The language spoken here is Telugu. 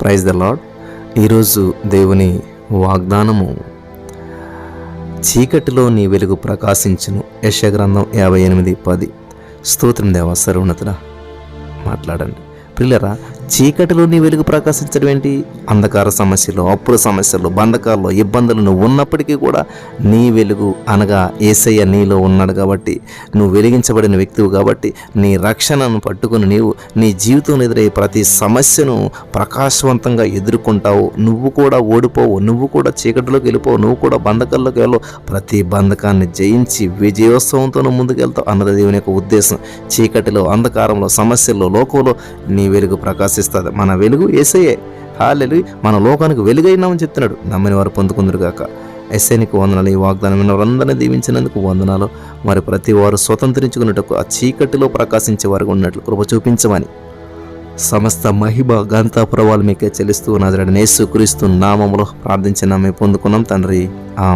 ప్రైజ్ ద లాడ్ ఈరోజు దేవుని వాగ్దానము. చీకటిలో నీ వెలుగు ప్రకాశించును. యశగ్రంథం యాభై ఎనిమిది పది. స్తోత్రం దేవ సర్వోన్నతుల మాట్లాడండి. ప్రిల్లరా చీకటిలో నీ వెలుగు ప్రకాశించడం ఏంటి? అంధకార సమస్యలు అప్పుల సమస్యలు బంధకాల్లో ఇబ్బందులు నువ్వు ఉన్నప్పటికీ కూడా నీ వెలుగు అనగా ఏసయ్య నీలో ఉన్నాడు కాబట్టి నువ్వు వెలిగించబడిన వ్యక్తివు కాబట్టి నీ రక్షణను పట్టుకుని నీవు నీ జీవితంలో ఎదురయ్యే ప్రతి సమస్యను ప్రకాశవంతంగా ఎదుర్కొంటావు. నువ్వు కూడా ఓడిపోవు నువ్వు కూడా చీకటిలోకి వెళ్ళిపోవు నువ్వు కూడా బంధకాల్లోకి వెళ్ళవు. ప్రతి బంధకాన్ని జయించి విజయోత్సవంతో ముందుకెళ్తావు అన్నది దేవుని యొక్క ఉద్దేశం. చీకటిలో అంధకారంలో సమస్యల్లో లోకంలో నీ వెలుగు ప్రకాశం ప్రకాశిస్తుంది మన వెలుగు ఏసయ్యే. హాలెలు మన లోకానికి వెలుగైనామని చెప్తున్నాడు. నమ్మని వారు పొందుకుందరు కాక ఎస్ఐనికి వందనాలు. ఈ వాగ్దానం వారందరినీ దీవించినందుకు వందనాలు. మరి ప్రతి వారు స్వతంత్రించుకున్నట్టుకు ఆ చీకటిలో ప్రకాశించే వారు ఉన్నట్లు కృప చూపించమని. సమస్త మహిమ గంతా పురవాలు మీకే చెల్లిస్తూ నజరడనేసు క్రీస్తు నామములో ప్రార్థించిన మేము పొందుకున్నాం తండ్రి. ఆ